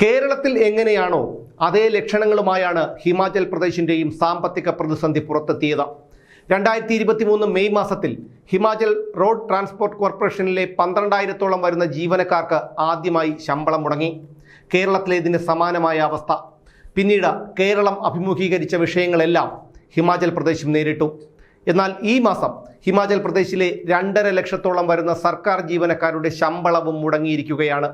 കേരളത്തിൽ എങ്ങനെയാണോ അതേ ലക്ഷണങ്ങളുമായാണ് ഹിമാചൽ പ്രദേശിന്റെയും സാമ്പത്തിക പ്രതിസന്ധി പുറത്തെത്തിയത്. രണ്ടായിരത്തി ഇരുപത്തി മൂന്ന് മെയ് മാസത്തിൽ ഹിമാചൽ റോഡ് ട്രാൻസ്പോർട്ട് കോർപ്പറേഷനിലെ പന്ത്രണ്ടായിരത്തോളം വരുന്ന ജീവനക്കാർക്ക് ആദ്യമായി ശമ്പളം മുടങ്ങി. കേരളത്തിലെ ഇതിന് സമാനമായ അവസ്ഥ. പിന്നീട് കേരളം അഭിമുഖീകരിച്ച വിഷയങ്ങളെല്ലാം ഹിമാചൽ പ്രദേശും നേരിട്ടു. എന്നാൽ ഈ മാസം ഹിമാചൽ പ്രദേശിലെ രണ്ടര ലക്ഷത്തോളം വരുന്ന സർക്കാർ ജീവനക്കാരുടെ ശമ്പളവും മുടങ്ങിയിരിക്കുകയാണ്.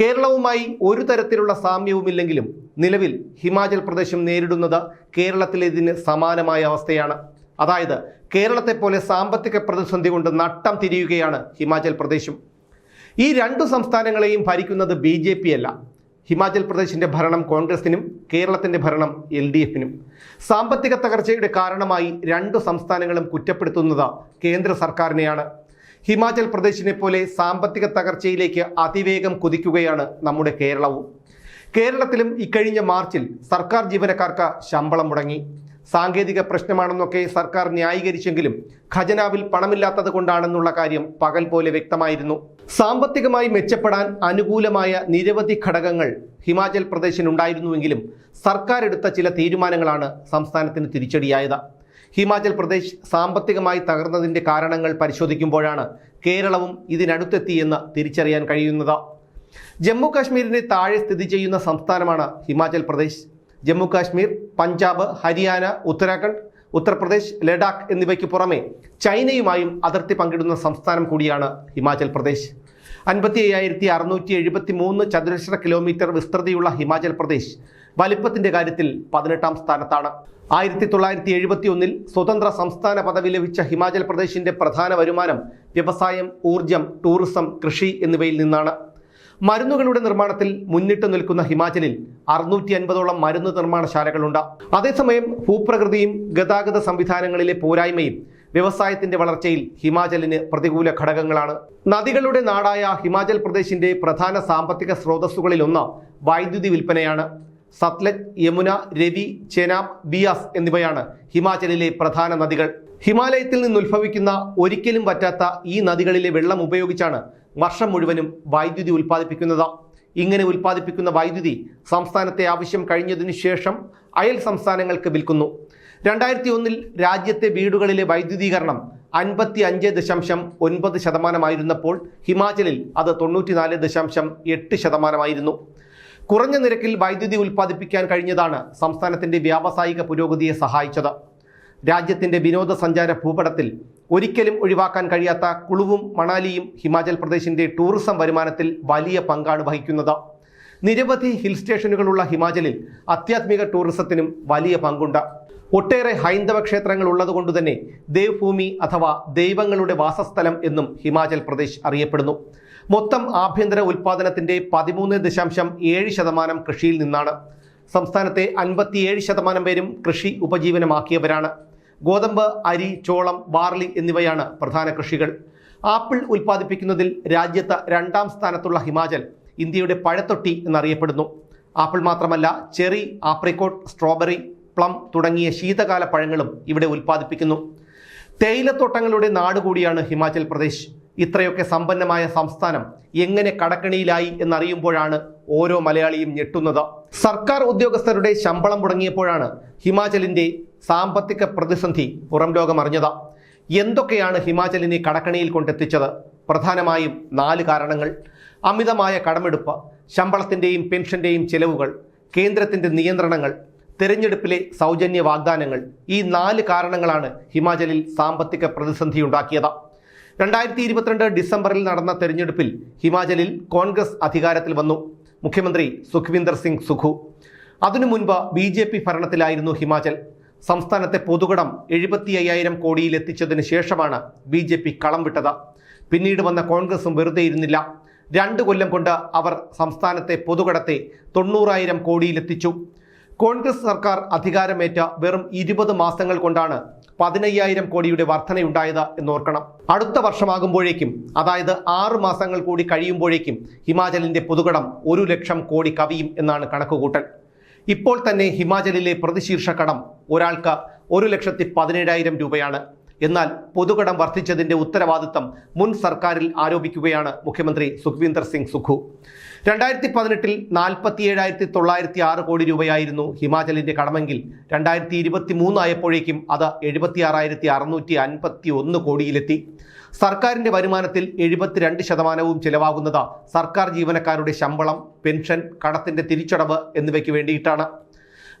കേരളവുമായി ഒരു തരത്തിലുള്ള സാമ്യവുമില്ലെങ്കിലും നിലവിൽ ഹിമാചൽ പ്രദേശം നേരിടുന്നത് കേരളത്തിലേതിന് സമാനമായ അവസ്ഥയാണ്. അതായത് കേരളത്തെ പോലെ സാമ്പത്തിക പ്രതിസന്ധി കൊണ്ട് നട്ടം തിരിയുകയാണ് ഹിമാചൽ പ്രദേശും. ഈ രണ്ടു സംസ്ഥാനങ്ങളെയും ഭരിക്കുന്നത് ബി ജെ പി അല്ല. ഹിമാചൽ പ്രദേശിന്റെ ഭരണം കോൺഗ്രസിനും കേരളത്തിന്റെ ഭരണം എൽ ഡി എഫിനും. സാമ്പത്തിക തകർച്ചയുടെ കാരണമായി രണ്ടു സംസ്ഥാനങ്ങളും കുറ്റപ്പെടുത്തുന്നത് കേന്ദ്ര സർക്കാരിനെയാണ്. ഹിമാചൽ പ്രദേശിനെ പോലെ സാമ്പത്തിക തകർച്ചയിലേക്ക് അതിവേഗം കുതിക്കുകയാണ് നമ്മുടെ കേരളവും. കേരളത്തിലും ഇക്കഴിഞ്ഞ മാർച്ചിൽ സർക്കാർ ജീവനക്കാർക്ക് ശമ്പളം മുടങ്ങി. സാങ്കേതിക പ്രശ്നമാണെന്നൊക്കെ സർക്കാർ ന്യായീകരിച്ചെങ്കിലും ഖജനാവിൽ പണമില്ലാത്തത് കൊണ്ടാണെന്നുള്ള കാര്യം പകൽ പോലെ വ്യക്തമായിരുന്നു. സാമ്പത്തികമായി മെച്ചപ്പെടാൻ അനുകൂലമായ നിരവധി ഘടകങ്ങൾ ഹിമാചൽ പ്രദേശിനുണ്ടായിരുന്നുവെങ്കിലും സർക്കാർ എടുത്ത ചില തീരുമാനങ്ങളാണ് സംസ്ഥാനത്തിന് തിരിച്ചടിയായത്. ഹിമാചൽ പ്രദേശ് സാമ്പത്തികമായി തകർന്നതിന്റെ കാരണങ്ങൾ പരിശോധിക്കുമ്പോഴാണ് കേരളവും ഇതിനടുത്തെത്തിയെന്ന് തിരിച്ചറിയാൻ കഴിയുന്നത്. ജമ്മു കാശ്മീരിനെ താഴെ സ്ഥിതി ചെയ്യുന്ന സംസ്ഥാനമാണ് ഹിമാചൽ പ്രദേശ്. ജമ്മു കാശ്മീർ പഞ്ചാബ് ഹരിയാന ഉത്തരാഖണ്ഡ് ഉത്തർപ്രദേശ് ലഡാക്ക് എന്നിവയ്ക്ക് പുറമെ ചൈനയുമായും അതിർത്തി പങ്കിടുന്ന സംസ്ഥാനം കൂടിയാണ് ഹിമാചൽ പ്രദേശ്. അൻപത്തി അയ്യായിരത്തി അറുന്നൂറ്റി എഴുപത്തി മൂന്ന് ചതുരശ്ര കിലോമീറ്റർ വിസ്തൃതിയുള്ള ഹിമാചൽ പ്രദേശ് വലിപ്പത്തിന്റെ കാര്യത്തിൽ പതിനെട്ടാം സ്ഥാനത്താണ്. ആയിരത്തി തൊള്ളായിരത്തി എഴുപത്തി ഒന്നിൽ സ്വതന്ത്ര സംസ്ഥാന പദവി ലഭിച്ച ഹിമാചൽ പ്രദേശിന്റെ പ്രധാന വരുമാനം വ്യവസായം ഊർജം ടൂറിസം കൃഷി എന്നിവയിൽ നിന്നാണ്. മരുന്നുകളുടെ നിർമ്മാണത്തിൽ മുന്നിട്ട് നിൽക്കുന്ന ഹിമാചലിൽ അറുന്നൂറ്റി അൻപതോളം മരുന്ന് നിർമ്മാണശാലകളുണ്ട്. അതേസമയം ഭൂപ്രകൃതിയും ഗതാഗത സംവിധാനങ്ങളിലെ പോരായ്മയും വ്യവസായത്തിന്റെ വളർച്ചയിൽ ഹിമാചലിന് പ്രതികൂല ഘടകങ്ങളാണ്. നദികളുടെ നാടായ ഹിമാചൽ പ്രദേശിന്റെ പ്രധാന സാമ്പത്തിക സ്രോതസ്സുകളിലൊന്ന് വൈദ്യുതി വിൽപ്പനയാണ്. സത്ലജ് യമുന രവി ചെനാബ് ബിയാസ് എന്നിവയാണ് ഹിമാചലിലെ പ്രധാന നദികൾ. ഹിമാലയത്തിൽ നിന്ന് ഉത്ഭവിക്കുന്ന ഒരിക്കലും വറ്റാത്ത ഈ നദികളിലെ വെള്ളം ഉപയോഗിച്ചാണ് വർഷം മുഴുവനും വൈദ്യുതി ഉൽപ്പാദിപ്പിക്കുന്നത്. ഇങ്ങനെ ഉൽപ്പാദിപ്പിക്കുന്ന വൈദ്യുതി സംസ്ഥാനത്തെ ആവശ്യം കഴിഞ്ഞതിനു ശേഷം അയൽ സംസ്ഥാനങ്ങൾക്ക് വിൽക്കുന്നു. രണ്ടായിരത്തി ഒന്നിൽ രാജ്യത്തെ വീടുകളിലെ വൈദ്യുതീകരണം അൻപത്തി അഞ്ച് ദശാംശം ഒൻപത് ശതമാനമായിരുന്നപ്പോൾ ഹിമാചലിൽ അത് തൊണ്ണൂറ്റിനാല് ദശാംശം എട്ട് ശതമാനമായിരുന്നു. കുറഞ്ഞ നിരക്കിൽ വൈദ്യുതി ഉൽപ്പാദിപ്പിക്കാൻ കഴിഞ്ഞതാണ് സംസ്ഥാനത്തിന്റെ വ്യാവസായിക പുരോഗതിയെ സഹായിച്ചത്. രാജ്യത്തിന്റെ വിനോദസഞ്ചാര ഭൂപടത്തിൽ ഒരിക്കലും ഒഴിവാക്കാൻ കഴിയാത്ത കുളുവും മണാലിയും ഹിമാചൽ പ്രദേശിന്റെ ടൂറിസം വരുമാനത്തിൽ വലിയ പങ്കാണ് വഹിക്കുന്നത്. നിരവധി ഹിൽ സ്റ്റേഷനുകളുള്ള ഹിമാചലിൽ അത്യാത്മിക ടൂറിസത്തിനും വലിയ പങ്കുണ്ട്. ഒട്ടേറെ ഹൈന്ദവ ക്ഷേത്രങ്ങൾ ഉള്ളതുകൊണ്ട് തന്നെ ദേവ്ഭൂമി അഥവാ ദൈവങ്ങളുടെ വാസസ്ഥലം എന്നും ഹിമാചൽ പ്രദേശ് അറിയപ്പെടുന്നു. മൊത്തം ആഭ്യന്തര ഉൽപാദനത്തിന്റെ പതിമൂന്ന് ദശാംശം ഏഴ് ശതമാനം കൃഷിയിൽ നിന്നാണ്. സംസ്ഥാനത്തെ അൻപത്തിയേഴ് ശതമാനം പേരും കൃഷി ഉപജീവനമാക്കിയവരാണ്. ഗോതമ്പ് അരി ചോളം ബാർലി എന്നിവയാണ് പ്രധാന കൃഷികൾ. ആപ്പിൾ ഉൽപ്പാദിപ്പിക്കുന്നതിൽ രാജ്യത്ത് രണ്ടാം സ്ഥാനത്തുള്ള ഹിമാചൽ ഇന്ത്യയുടെ പഴത്തൊട്ടി എന്നറിയപ്പെടുന്നു. ആപ്പിൾ മാത്രമല്ല ചെറി ആപ്രിക്കോട്ട് സ്ട്രോബെറി പ്ലം തുടങ്ങിയ ശീതകാല പഴങ്ങളും ഇവിടെ ഉൽപ്പാദിപ്പിക്കുന്നു. തേയിലത്തോട്ടങ്ങളുടെ നാട് കൂടിയാണ് ഹിമാചൽ പ്രദേശ്. ഇത്രയൊക്കെ സമ്പന്നമായ സംസ്ഥാനം എങ്ങനെ കടക്കണിയിലായി എന്നറിയുമ്പോഴാണ് ഓരോ മലയാളിയും ഞെട്ടുന്നത്. സർക്കാർ ഉദ്യോഗസ്ഥരുടെ ശമ്പളം മുടങ്ങിയപ്പോഴാണ് ഹിമാചലിന്റെ സാമ്പത്തിക പ്രതിസന്ധി പുറം ലോകം അറിഞ്ഞത് എന്തൊക്കെയാണ് ഹിമാചലിനെ കടക്കണിയിൽ കൊണ്ടെത്തിച്ചത്? പ്രധാനമായും നാല് കാരണങ്ങൾ. അമിതമായ കടമെടുപ്പ് ശമ്പളത്തിന്റെയും പെൻഷന്റെയും ചെലവുകൾ കേന്ദ്രത്തിന്റെ നിയന്ത്രണങ്ങൾ തെരഞ്ഞെടുപ്പിലെ സൗജന്യ വാഗ്ദാനങ്ങൾ ഈ നാല് കാരണങ്ങളാണ് ഹിമാചലിൽ സാമ്പത്തിക പ്രതിസന്ധി ഉണ്ടാക്കിയത്. രണ്ടായിരത്തി ഇരുപത്തിരണ്ട് ഡിസംബറിൽ നടന്ന തെരഞ്ഞെടുപ്പിൽ ഹിമാചലിൽ കോൺഗ്രസ് അധികാരത്തിൽ വന്നു. മുഖ്യമന്ത്രി സുഖ്വിന്ദർ സിംഗ് സുഖു. അതിനു മുൻപ് ബി ജെ പി ഭരണത്തിലായിരുന്നു ഹിമാചൽ. സംസ്ഥാനത്തെ പൊതുകടം എഴുപത്തി അയ്യായിരം കോടിയിലെത്തിച്ചതിന് ശേഷമാണ് ബി ജെ പി കളം വിട്ടത്. പിന്നീട് വന്ന കോൺഗ്രസും വെറുതെ ഇരുന്നില്ല. രണ്ട് കൊല്ലം കൊണ്ട് അവർ സംസ്ഥാനത്തെ പൊതുകടത്തെ തൊണ്ണൂറായിരം കോടിയിലെത്തിച്ചു കോൺഗ്രസ് സർക്കാർ അധികാരമേറ്റ വെറും ഇരുപത് മാസങ്ങൾ കൊണ്ടാണ് പതിനയ്യായിരം കോടിയുടെ വർധനയുണ്ടായത് എന്നോർക്കണം. അടുത്ത വർഷമാകുമ്പോഴേക്കും അതായത് ആറ് മാസങ്ങൾ കൂടി കഴിയുമ്പോഴേക്കും ഹിമാചലിന്റെ പൊതുകടം ഒരു ലക്ഷം കോടി കവിയും എന്നാണ് കണക്കുകൂട്ടൽ. ഇപ്പോൾ തന്നെ ഹിമാചലിലെ പ്രതിശീർഷ കടം ഒരാൾക്ക് ഒരു ലക്ഷത്തി പതിനേഴായിരം രൂപയാണ്. എന്നാൽ പൊതുകടം വർദ്ധിച്ചതിന്റെ ഉത്തരവാദിത്തം മുൻ സർക്കാരിൽ ആരോപിക്കുകയാണ് മുഖ്യമന്ത്രി സുഖ്വീന്ദർ സിംഗ് സുഖു. രണ്ടായിരത്തി പതിനെട്ടിൽ നാൽപ്പത്തി ഏഴായിരത്തി തൊള്ളായിരത്തി ആറ് കോടി രൂപയായിരുന്നു ഹിമാചലിന്റെ കടമെങ്കിൽ. രണ്ടായിരത്തി ഇരുപത്തി മൂന്നായപ്പോഴേക്കും അത് എഴുപത്തി ആറായിരത്തി അറുന്നൂറ്റി അൻപത്തി ഒന്ന് കോടിയിലെത്തി. സർക്കാരിന്റെ വരുമാനത്തിൽ എഴുപത്തിരണ്ട് ശതമാനവും ചിലവാകുന്നത് സർക്കാർ ജീവനക്കാരുടെ ശമ്പളം പെൻഷൻ കടത്തിന്റെ തിരിച്ചടവ് എന്നിവയ്ക്ക് വേണ്ടിയിട്ടാണ്.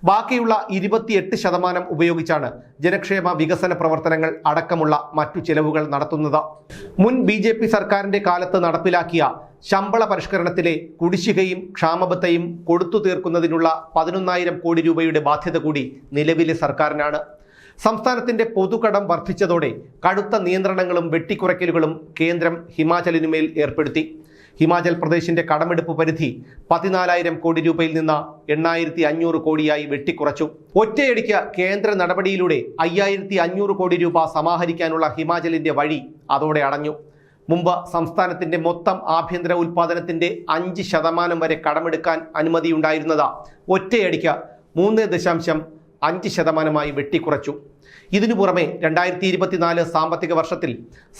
ബാക്കിയുള്ള ഇരുപത്തിയെട്ട് ശതമാനം ഉപയോഗിച്ചാണ് ജനക്ഷേമ വികസന പ്രവർത്തനങ്ങൾ അടക്കമുള്ള മറ്റു ചെലവുകൾ നടത്തുന്നത്. മുൻ ബി സർക്കാരിന്റെ കാലത്ത് നടപ്പിലാക്കിയ ശമ്പള പരിഷ്കരണത്തിലെ കുടിശ്ശികയും ക്ഷാമബത്തയും കൊടുത്തു തീർക്കുന്നതിനുള്ള പതിനൊന്നായിരം കോടി രൂപയുടെ ബാധ്യത കൂടി നിലവിലെ സർക്കാരിനാണ്. സംസ്ഥാനത്തിന്റെ പൊതുകടം വർദ്ധിച്ചതോടെ കടുത്ത നിയന്ത്രണങ്ങളും വെട്ടിക്കുറയ്ക്കലുകളും കേന്ദ്രം ഹിമാചലിനുമേൽ ഏർപ്പെടുത്തി. ഹിമാചൽ പ്രദേശിന്റെ കടമെടുപ്പ് പരിധി പതിനാലായിരം കോടി രൂപയിൽ നിന്ന് എണ്ണായിരത്തി അഞ്ഞൂറ് കോടിയായി വെട്ടിക്കുറച്ചു. ഒറ്റയടിക്ക് കേന്ദ്ര നടപടിയിലൂടെ അയ്യായിരത്തി അഞ്ഞൂറ് കോടി രൂപ സമാഹരിക്കാനുള്ള ഹിമാചലിന്റെ വഴി അതോടെ അടഞ്ഞു. മുമ്പ് സംസ്ഥാനത്തിന്റെ മൊത്തം ആഭ്യന്തര ഉൽപ്പാദനത്തിന്റെ അഞ്ച് ശതമാനം വരെ കടമെടുക്കാൻ അനുമതിയുണ്ടായിരുന്നത്. ഒറ്റയടിക്ക് മൂന്ന് ദശാംശം അഞ്ച് ശതമാനമായി വെട്ടിക്കുറച്ചു. ഇതിനു പുറമെ രണ്ടായിരത്തി ഇരുപത്തിനാല് സാമ്പത്തിക വർഷത്തിൽ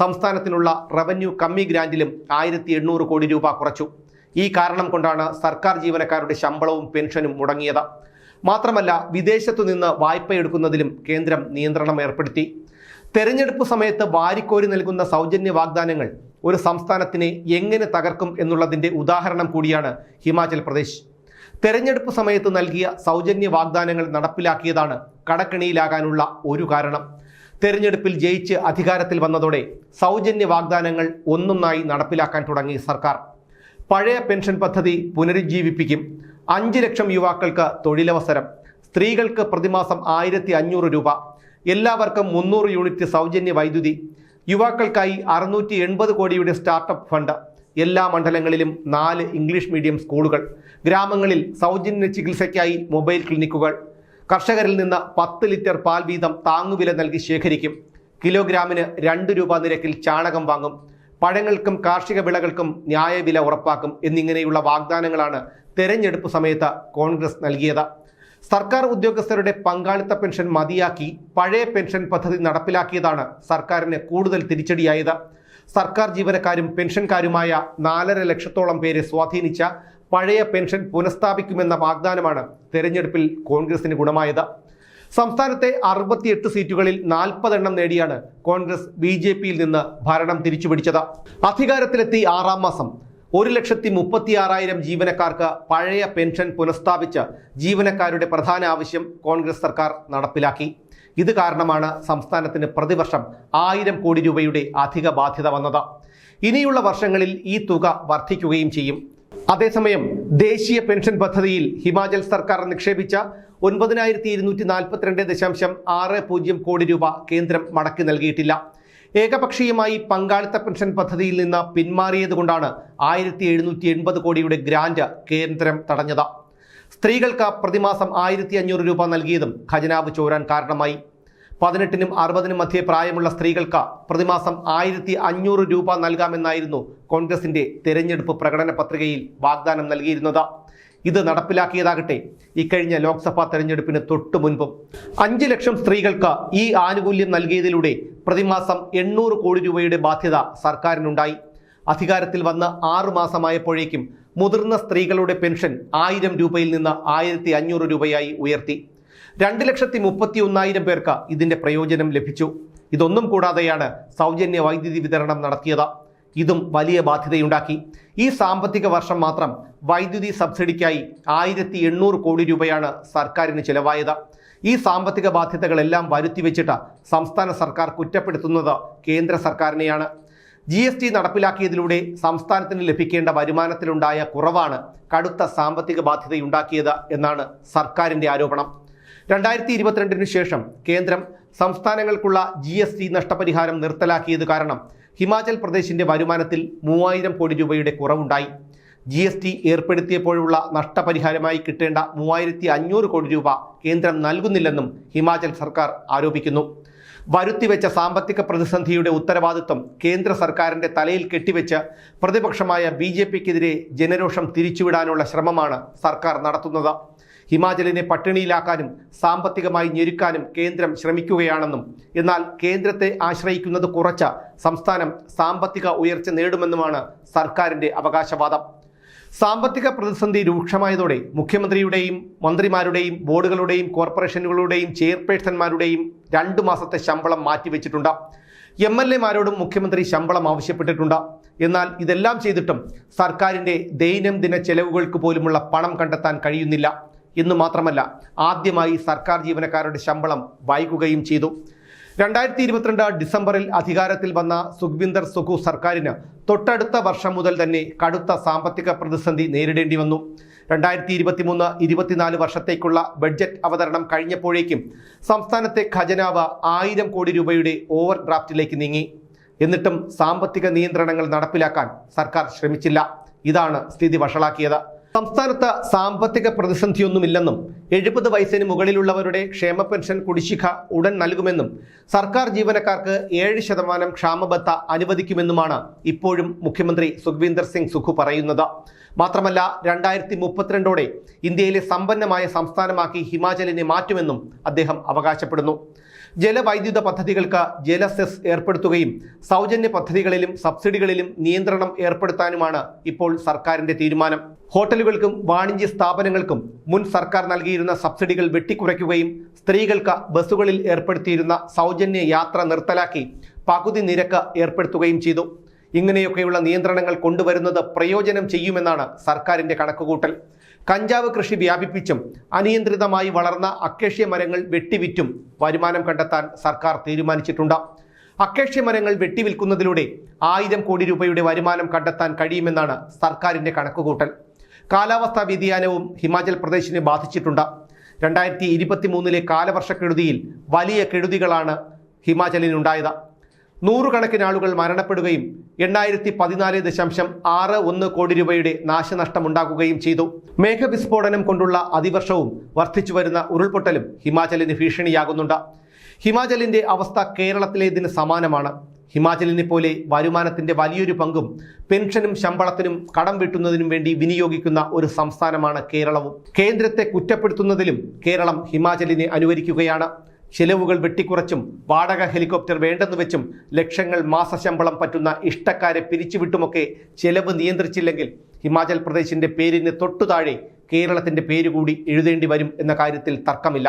സംസ്ഥാനത്തിനുള്ള റവന്യൂ കമ്മി ഗ്രാൻഡിലും ആയിരത്തി എണ്ണൂറ് കോടി രൂപ കുറച്ചു. ഈ കാരണം കൊണ്ടാണ് സർക്കാർ ജീവനക്കാരുടെ ശമ്പളവും പെൻഷനും മുടങ്ങിയത്. മാത്രമല്ല വിദേശത്തു നിന്ന് വായ്പയെടുക്കുന്നതിലും കേന്ദ്രം നിയന്ത്രണം ഏർപ്പെടുത്തി. തെരഞ്ഞെടുപ്പ് സമയത്ത് വാരിക്കോരി നൽകുന്ന സൗജന്യ വാഗ്ദാനങ്ങൾ ഒരു സംസ്ഥാനത്തിനെ എങ്ങനെ തകർക്കും എന്നുള്ളതിന്റെ ഉദാഹരണം കൂടിയാണ് ഹിമാചൽ പ്രദേശ്. തെരഞ്ഞെടുപ്പ് സമയത്ത് നൽകിയ സൗജന്യ വാഗ്ദാനങ്ങൾ നടപ്പിലാക്കിയതാണ് കടക്കിണിയിലാകാനുള്ള ഒരു കാരണം. തെരഞ്ഞെടുപ്പിൽ ജയിച്ച് അധികാരത്തിൽ വന്നതോടെ സൗജന്യ വാഗ്ദാനങ്ങൾ ഒന്നൊന്നായി നടപ്പിലാക്കാൻ തുടങ്ങി സർക്കാർ. പഴയ പെൻഷൻ പദ്ധതി പുനരുജ്ജീവിപ്പിക്കും. അഞ്ച് ലക്ഷം യുവാക്കൾക്ക് തൊഴിലവസരം. സ്ത്രീകൾക്ക് പ്രതിമാസം ആയിരത്തി രൂപ. എല്ലാവർക്കും മുന്നൂറ് യൂണിറ്റ് സൗജന്യ വൈദ്യുതി. യുവാക്കൾക്കായി അറുന്നൂറ്റി എൺപത് കോടിയുടെ സ്റ്റാർട്ടപ്പ് ഫണ്ട്. എല്ലാ മണ്ഡലങ്ങളിലും നാല് ഇംഗ്ലീഷ് മീഡിയം സ്കൂളുകൾ. ഗ്രാമങ്ങളിൽ സൗജന്യ ചികിത്സയ്ക്കായി മൊബൈൽ ക്ലിനിക്കുകൾ. കർഷകരിൽ നിന്ന് പത്ത് ലിറ്റർ പാൽ വീതം താങ്ങുവില നൽകി ശേഖരിക്കും. കിലോഗ്രാമിന് രണ്ട് രൂപ നിരക്കിൽ ചാണകം വാങ്ങും. പഴങ്ങൾക്കും കാർഷിക വിളകൾക്കും ന്യായവില ഉറപ്പാക്കും എന്നിങ്ങനെയുള്ള വാഗ്ദാനങ്ങളാണ് തെരഞ്ഞെടുപ്പ് സമയത്ത് കോൺഗ്രസ് നൽകിയത്. സർക്കാർ ഉദ്യോഗസ്ഥരുടെ പങ്കാളിത്ത പെൻഷൻ മതിയാക്കി പഴയ പെൻഷൻ പദ്ധതി നടപ്പിലാക്കിയതാണ് സർക്കാരിന് കൂടുതൽ തിരിച്ചടിയായത്. സർക്കാർ ജീവനക്കാരും പെൻഷൻകാരുമായ നാലര ലക്ഷത്തോളം പേരെ സ്വാധീനിച്ച പഴയ പെൻഷൻ പുനഃസ്ഥാപിക്കുമെന്ന വാഗ്ദാനമാണ് തെരഞ്ഞെടുപ്പിൽ കോൺഗ്രസിന് ഗുണമായത്. സംസ്ഥാനത്തെ അറുപത്തിയെട്ട് സീറ്റുകളിൽ നാൽപ്പതെണ്ണം നേടിയാണ് കോൺഗ്രസ് ബി ജെ പിയിൽ നിന്ന് ഭരണം തിരിച്ചുപിടിച്ചത്. അധികാരത്തിലെത്തി ആറാം മാസം ഒരു ലക്ഷത്തി മുപ്പത്തി ആറായിരം ജീവനക്കാർക്ക് പഴയ പെൻഷൻ പുനഃസ്ഥാപിച്ച് ജീവനക്കാരുടെ പ്രധാന ആവശ്യം കോൺഗ്രസ് സർക്കാർ നടപ്പിലാക്കി. ഇത് കാരണമാണ് സംസ്ഥാനത്തിന് പ്രതിവർഷം ആയിരം കോടി രൂപയുടെ അധിക ബാധ്യത വന്നത്. ഇനിയുള്ള വർഷങ്ങളിൽ ഈ തുക വർദ്ധിക്കുകയും ചെയ്യും. അതേസമയം ദേശീയ പെൻഷൻ പദ്ധതിയിൽ ഹിമാചൽ സർക്കാർ നിക്ഷേപിച്ച ഒൻപതിനായിരത്തി ഇരുന്നൂറ്റി നാൽപ്പത്തിരണ്ട് ദശാംശം ആറ് പൂജ്യം കോടി രൂപ കേന്ദ്രം മടക്കി നൽകിയിട്ടില്ല. ഏകപക്ഷീയമായി പങ്കാളിത്ത പെൻഷൻ പദ്ധതിയിൽ നിന്ന് പിന്മാറിയതുകൊണ്ടാണ് ആയിരത്തി എഴുന്നൂറ്റി എൺപത് കോടിയുടെ ഗ്രാന്റ് കേന്ദ്രം തടഞ്ഞത്. സ്ത്രീകൾക്ക് പ്രതിമാസം ആയിരത്തി അഞ്ഞൂറ് രൂപ നൽകിയതും ഖജനാവ് ചോരാൻ കാരണമായി. പതിനെട്ടിനും അറുപതിനും മധ്യേ പ്രായമുള്ള സ്ത്രീകൾക്ക് പ്രതിമാസം ആയിരത്തി അഞ്ഞൂറ് രൂപ നൽകാമെന്നായിരുന്നു കോൺഗ്രസിന്റെ തെരഞ്ഞെടുപ്പ് പ്രകടന പത്രികയിൽ വാഗ്ദാനം നൽകിയിരുന്നത്. ഇത് നടപ്പിലാക്കിയതാകട്ടെ. ഇക്കഴിഞ്ഞ ലോക്സഭാ തെരഞ്ഞെടുപ്പിന് തൊട്ടു മുൻപും അഞ്ച് ലക്ഷം സ്ത്രീകൾക്ക് ഈ ആനുകൂല്യം നൽകിയതിലൂടെ പ്രതിമാസം എണ്ണൂറ് കോടി രൂപയുടെ ബാധ്യത സർക്കാരിനുണ്ടായി. അധികാരത്തിൽ വന്ന് ആറു മാസമായപ്പോഴേക്കും മുതിർന്ന സ്ത്രീകളുടെ പെൻഷൻ ആയിരം രൂപയിൽ നിന്ന് ആയിരത്തി അഞ്ഞൂറ് രൂപയായി ഉയർത്തി. രണ്ട് ലക്ഷത്തി മുപ്പത്തി ഒന്നായിരം പേർക്ക് ഇതിന്റെ പ്രയോജനം ലഭിച്ചു. ഇതൊന്നും കൂടാതെയാണ് സൗജന്യ വൈദ്യുതി വിതരണം നടത്തിയത്. ഇതും വലിയ ബാധ്യതയുണ്ടാക്കി. ഈ സാമ്പത്തിക വർഷം മാത്രം വൈദ്യുതി സബ്സിഡിക്കായി ആയിരത്തി എണ്ണൂറ് കോടി രൂപയാണ് സർക്കാരിന് ചിലവായത്. ഈ സാമ്പത്തിക ബാധ്യതകളെല്ലാം വരുത്തിവെച്ചിട്ട് സംസ്ഥാന സർക്കാർ കുറ്റപ്പെടുത്തുന്നത് കേന്ദ്ര സർക്കാരിനെയാണ്. ജി എസ് ടി നടപ്പിലാക്കിയതിലൂടെ സംസ്ഥാനത്തിന് ലഭിക്കേണ്ട വരുമാനത്തിലുണ്ടായ കുറവാണ് കടുത്ത സാമ്പത്തിക ബാധ്യതയുണ്ടാക്കിയത് എന്നാണ് സർക്കാരിന്റെ ആരോപണം. രണ്ടായിരത്തി ഇരുപത്തിരണ്ടിന് ശേഷം കേന്ദ്രം സംസ്ഥാനങ്ങൾക്കുള്ള ജി എസ് ടി നഷ്ടപരിഹാരം നിർത്തലാക്കിയത് കാരണം ഹിമാചൽ പ്രദേശിന്റെ വരുമാനത്തിൽ മൂവായിരം കോടി രൂപയുടെ കുറവുണ്ടായി. ജി എസ് ടി ഏർപ്പെടുത്തിയപ്പോഴുള്ള നഷ്ടപരിഹാരമായി കിട്ടേണ്ട മൂവായിരത്തി അഞ്ഞൂറ് കോടി രൂപ കേന്ദ്രം നൽകുന്നില്ലെന്നും ഹിമാചൽ സർക്കാർ ആരോപിക്കുന്നു. വരുത്തിവെച്ച സാമ്പത്തിക പ്രതിസന്ധിയുടെ ഉത്തരവാദിത്വം കേന്ദ്ര സർക്കാരിന്റെ തലയിൽ കെട്ടിവെച്ച് പ്രതിപക്ഷമായ ബി ജെ പിക്കെതിരെ ജനരോഷം തിരിച്ചുവിടാനുള്ള ശ്രമമാണ് സർക്കാർ നടത്തുന്നത്. ഹിമാചലിനെ പട്ടിണിയിലാക്കാനും സാമ്പത്തികമായി ഞെരുക്കാനും കേന്ദ്രം ശ്രമിക്കുകയാണെന്നും എന്നാൽ കേന്ദ്രത്തെ ആശ്രയിക്കുന്നത് കുറച്ച സംസ്ഥാനം സാമ്പത്തിക ഉയർച്ച നേടുമെന്നുമാണ് സർക്കാരിന്റെ അവകാശവാദം. സാമ്പത്തിക പ്രതിസന്ധി രൂക്ഷമായതോടെ മുഖ്യമന്ത്രിയുടെയും മന്ത്രിമാരുടെയും ബോർഡുകളുടെയും കോർപ്പറേഷനുകളുടെയും ചെയർപേഴ്സൺമാരുടെയും രണ്ടു മാസത്തെ ശമ്പളം മാറ്റിവെച്ചിട്ടുണ്ട്. എം എൽ എമാരോടും മുഖ്യമന്ത്രി ശമ്പളം ആവശ്യപ്പെട്ടിട്ടുണ്ട്. എന്നാൽ ഇതെല്ലാം ചെയ്തിട്ടും സർക്കാരിന്റെ ദൈനംദിന ചെലവുകൾക്ക് പോലുമുള്ള പണം കണ്ടെത്താൻ കഴിയുന്നില്ല. എന്നു മാത്രമല്ല ആദ്യമായി സർക്കാർ ജീവനക്കാരുടെ ശമ്പളം വൈകുകയും ചെയ്തു. രണ്ടായിരത്തി ഇരുപത്തിരണ്ട് ഡിസംബറിൽ അധികാരത്തിൽ വന്ന സുഖ്വിന്ദർ സുഖു സർക്കാരിന് തൊട്ടടുത്ത വർഷം മുതൽ തന്നെ കടുത്ത സാമ്പത്തിക പ്രതിസന്ധി നേരിടേണ്ടി വന്നു. രണ്ടായിരത്തി ഇരുപത്തിമൂന്ന് ഇരുപത്തിനാല് വർഷത്തേക്കുള്ള ബഡ്ജറ്റ് അവതരണം കഴിഞ്ഞപ്പോഴേക്കും സംസ്ഥാനത്തെ ഖജനാവ് ആയിരം കോടി രൂപയുടെ ഓവർ ഡ്രാഫ്റ്റിലേക്ക് നീങ്ങി. എന്നിട്ടും സാമ്പത്തിക നിയന്ത്രണങ്ങൾ നടപ്പിലാക്കാൻ സർക്കാർ ശ്രമിച്ചില്ല. ഇതാണ് സ്ഥിതി വഷളാക്കിയത്. സംസ്ഥാനത്ത് സാമ്പത്തിക പ്രതിസന്ധിയൊന്നുമില്ലെന്നും എഴുപത് വയസ്സിന് മുകളിലുള്ളവരുടെ ക്ഷേമ പെൻഷൻ കുടിശ്ശിക ഉടൻ നൽകുമെന്നും സർക്കാർ ജീവനക്കാർക്ക് ഏഴ് ശതമാനം ക്ഷാമബത്ത അനുവദിക്കുമെന്നുമാണ് ഇപ്പോഴും മുഖ്യമന്ത്രി സുഖ്വീന്ദർ സിംഗ് സുഖു പറയുന്നത്. മാത്രമല്ല രണ്ടായിരത്തി മുപ്പത്തിരണ്ടോടെ ഇന്ത്യയിലെ സമ്പന്നമായ സംസ്ഥാനമാക്കി ഹിമാചലിനെ മാറ്റുമെന്നും അദ്ദേഹം അവകാശപ്പെടുന്നു. ജലവൈദ്യുത പദ്ധതികൾക്ക് ജലസെസ് ഏർപ്പെടുത്തുകയും സൗജന്യ പദ്ധതികളിലും സബ്സിഡികളിലും നിയന്ത്രണം ഏർപ്പെടുത്താനുമാണ് ഇപ്പോൾ സർക്കാരിന്റെ തീരുമാനം. ഹോട്ടലുകൾക്കും വാണിജ്യ സ്ഥാപനങ്ങൾക്കും മുൻ സർക്കാർ നൽകിയിരുന്ന സബ്സിഡികൾ വെട്ടിക്കുറയ്ക്കുകയും സ്ത്രീകൾക്ക് ബസ്സുകളിൽ ഏർപ്പെടുത്തിയിരുന്ന സൗജന്യ യാത്ര നിർത്തലാക്കി പകുതി നിരക്ക് ഏർപ്പെടുത്തുകയും ചെയ്തു. ഇങ്ങനെയൊക്കെയുള്ള നിയന്ത്രണങ്ങൾ കൊണ്ടുവരുന്നത് പ്രയോജനം ചെയ്യുമെന്നാണ് സർക്കാരിന്റെ കണക്കുകൂട്ടൽ. കഞ്ചാവ് കൃഷി വ്യാപിപ്പിച്ചും അനിയന്ത്രിതമായി വളർന്ന അക്കേഷ്യ മരങ്ങൾ വെട്ടിവിറ്റും വരുമാനം കണ്ടെത്താൻ സർക്കാർ തീരുമാനിച്ചിട്ടുണ്ട്. അക്കേഷ്യ മരങ്ങൾ വെട്ടിവിൽക്കുന്നതിലൂടെ ആയിരം കോടി രൂപയുടെ വരുമാനം കണ്ടെത്താൻ കഴിയുമെന്നാണ് സർക്കാരിന്റെ കണക്കുകൂട്ടൽ. കാലാവസ്ഥാ വ്യതിയാനവും ഹിമാചൽ പ്രദേശിനെ ബാധിച്ചിട്ടുണ്ട്. രണ്ടായിരത്തി ഇരുപത്തി മൂന്നിലെ കാലവർഷക്കെടുതിയിൽ വലിയ കെടുതികളാണ് ഹിമാചലിനുണ്ടായത്. നൂറുകണക്കിന് ആളുകൾ മരണപ്പെടുകയും എണ്ണായിരത്തി പതിനാല് ദശാംശം ആറ് ഒന്ന് കോടി രൂപയുടെ നാശനഷ്ടമുണ്ടാക്കുകയും ചെയ്തു. മേഘവിസ്ഫോടനം കൊണ്ടുള്ള അതിവർഷവും വർദ്ധിച്ചു വരുന്ന ഉരുൾപൊട്ടലും ഹിമാചലിന് ഭീഷണിയാകുന്നുണ്ട്. ഹിമാചലിന്റെ അവസ്ഥ കേരളത്തിലേതിന് സമാനമാണ്. ഹിമാചലിനെ പോലെ വരുമാനത്തിന്റെ വലിയൊരു പങ്കും പെൻഷനും ശമ്പളത്തിനും കടം വീട്ടുന്നതിനും വേണ്ടി വിനിയോഗിക്കുന്ന ഒരു സംസ്ഥാനമാണ് കേരളവും. കേന്ദ്രത്തെ കുറ്റപ്പെടുത്തുന്നതിലും കേരളം ഹിമാചലിനെ അനുവദിക്കുകയാണ് ചെലവുകൾ വെട്ടിക്കുറച്ചും വാടക ഹെലികോപ്റ്റർ വേണ്ടെന്ന് വെച്ചും ലക്ഷങ്ങൾ മാസശമ്പളം പറ്റുന്ന ഇഷ്ടക്കാരെ പിരിച്ചുവിട്ടുമൊക്കെ ചെലവ് നിയന്ത്രിച്ചില്ലെങ്കിൽ ഹിമാചൽ പ്രദേശിന്റെ പേരിന് തൊട്ടുതാഴെ കേരളത്തിന്റെ പേര് കൂടി എഴുതേണ്ടി വരും എന്ന കാര്യത്തിൽ തർക്കമില്ല.